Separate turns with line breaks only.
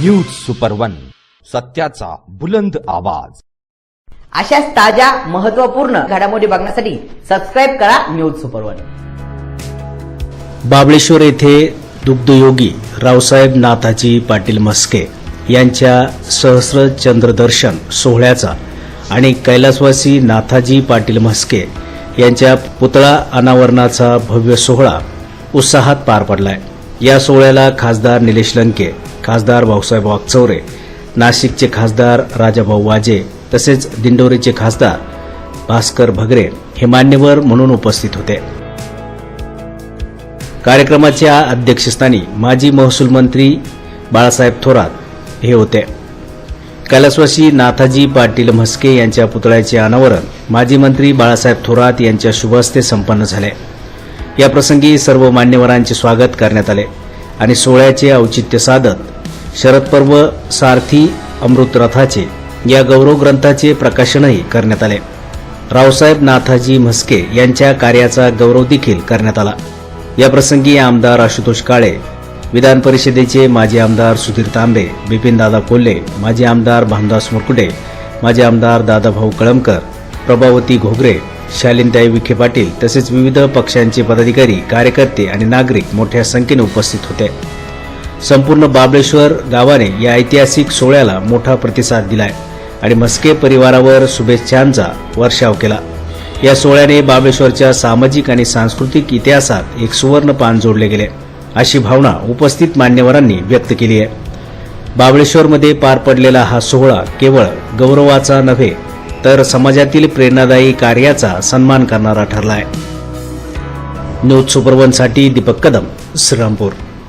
News super one सत्याचा बुलंद आवाज.
अशाच ताज्या महत्त्वपूर्ण घडामोडी बघण्यासाठी सबस्क्राईब करा न्यूज सुपर वन
बाबळेश्वर येथे दुग्धयोगी रावसाहेब नाथाजी पाटील मस्के यांच्या सहस्र चंद्रदर्शन सोहळ्याचा आणि कैलासवासी नाथाजी पाटील म्हस्के यांच्या पुतळा अनावरणाचा भव्य सोहळा उत्साहात पार पडलाय. या सोहळ्याला खासदार निलेश लंके खासदार भाऊसाहेब वागचौरे नाशिकचे खासदार राजाभाऊ वाजे तसेच दिंडोरीचे खासदार भास्कर भगरे हे मान्यवर म्हणून उपस्थित होते. कार्यक्रमाच्या अध्यक्षस्थानी माजी महसूल मंत्री बाळासाहेब थोरात हे होते. कैलासवासी नाथाजी पाटील म्हस्के यांच्या पुतळ्याचे अनावरण माजी मंत्री बाळासाहेब थोरात यांच्या शुभहस्ते संपन्न झाले. याप्रसंगी सर्व मान्यवरांचे स्वागत करण्यात आले आणि सोहळ्याचे औचित्य साधत शरद पर्व सारथी अमृतरथाचे या गौरव ग्रंथाचे प्रकाशनही करण्यात आले. रावसाहेब नाथाजी म्हस्के यांच्या कार्याचा गौरव देखील करण्यात आला. याप्रसंगी आमदार आशुतोष काळे विधान परिषदेचे माजी आमदार सुधीर तांबे बिपिनदादा कोल्हे माजी आमदार भामदास मुरकुटे माजी आमदार दादाभाऊ कळमकर प्रभावती घोगरे शालिनताई विखे पाटील तसेच विविध पक्षांचे पदाधिकारी कार्यकर्ते आणि नागरिक मोठ्या संख्येने उपस्थित होते. संपूर्ण बाबळेश्वर गावाने या ऐतिहासिक सोहळ्याला मोठा प्रतिसाद दिलाय आणि मस्के परिवारावर शुभेच्छांचा वर्षाव केला. या सोहळ्याने बाबळेश्वरच्या सामाजिक आणि सांस्कृतिक इतिहासात एक सुवर्ण पान जोडले गेले. अशी भावना उपस्थित मान्यवरांनी व्यक्त केली आहे. बाबळेश्वरमध्ये पार पडलेला हा सोहळा केवळ गौरवाचा नव्हे तर समाजातील प्रेरणादायी कार्याचा सन्मान करणारा ठरलाय. न्यूज सुपरवनसाठी दीपक कदम श्रीरामपूर.